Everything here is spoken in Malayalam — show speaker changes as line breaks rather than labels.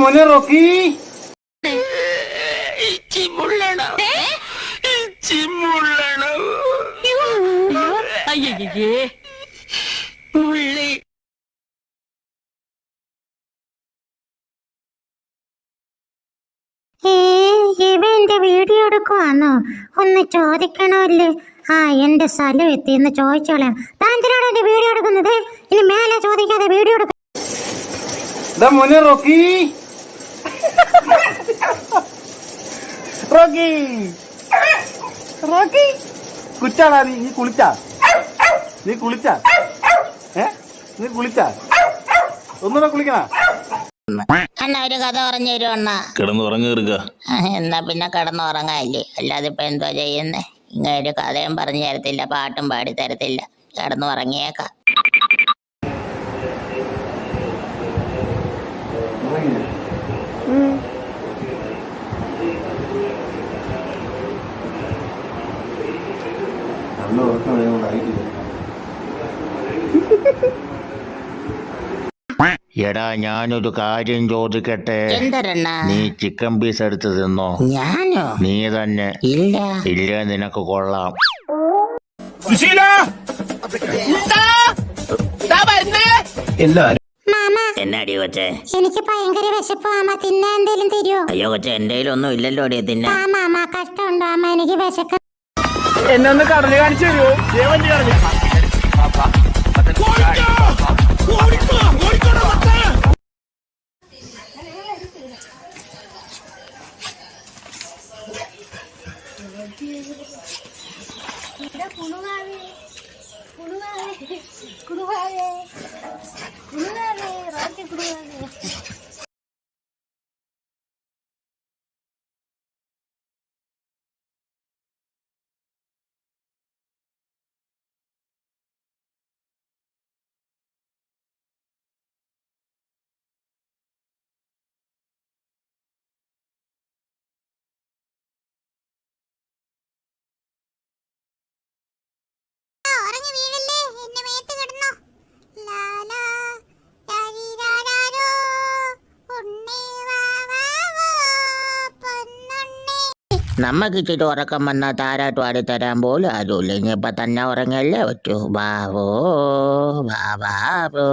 മോനെ റോക്കി.
അയ്യേ പുള്ളി
ഏ ഇവ എന്റെ വീഡിയോ എടുക്കുവാന്നോ? ഒന്ന് ചോദിക്കണമല്ലേ? ആ എന്റെ സ്ഥലം എത്തി എന്ന് ചോദിച്ചോളാം. താൻ എന്തിനാണ് എന്റെ വീഡിയോ എടുക്കുന്നത്? ഇനി മേലെ ചോദിക്കാതെ വീഡിയോ എടുക്ക
ഇതാ മോനെ റോക്കി റോക്കി റോക്കി? കുറ്റാടാ നീ നീ കുളിച്ചാ? നീ കുളിച്ചാ? ഏ? നീ കുളിച്ചാ? ഒന്നുകൂടെ കുളിക്കണ?
അണ്ണ ഒരു കഥ പറഞ്ഞു തരുമോ അണ്ണ?
കിടന്നുറങ്ങി
എന്നാ പിന്നെ കിടന്നുറങ്ങാല്ലേ അല്ലാതെ ഇപ്പൊ എന്തോ ചെയ്യുന്നേ? ഇങ്ങനെ ഒരു കഥയും പറഞ്ഞു തരത്തില്ല പാട്ടും പാടി തരത്തില്ല. കിടന്നുറങ്ങിയേക്കാം.
നല്ല ഉറക്കം
എടാ ഞാനൊരു കാര്യം ചോദിക്കട്ടെ?
എന്തരണ്ണ?
നീ ചിക്കൻ പീസ് എടുത്ത് തിന്നോ?
ഞാനോ?
നീ തന്നെ.
ഇല്ല.
ഇല്ല നിനക്ക് കൊള്ളാം.
മാമ
എന്നാടി കൊച്ചേ.
എനിക്ക് ഭയങ്കര വിശപ്പ് തിന്നാൻ എന്തേലും തരുമോ
അയ്യോ കൊച്ചേ എന്റെ ഒന്നും ഇല്ലല്ലോ അടിയെ തിന്നെ
കഷ്ടമുണ്ടോ അമ്മ എനിക്ക് വിശക്ക.
എന്നെ ഒന്ന് കടൽ കാണിച്ചു തരുമോ
ഉറങ്ങി 不能让你。
നമ്മക്ക് ഇച്ചിരി ഉറക്കം വന്നാൽ താരാട്ട് തരാൻ പോലും ആരുമില്ല ഇപ്പൊ തന്നെ ഉറങ്ങല്ലേ പറ്റൂ. ബാവോ ബാബാവോ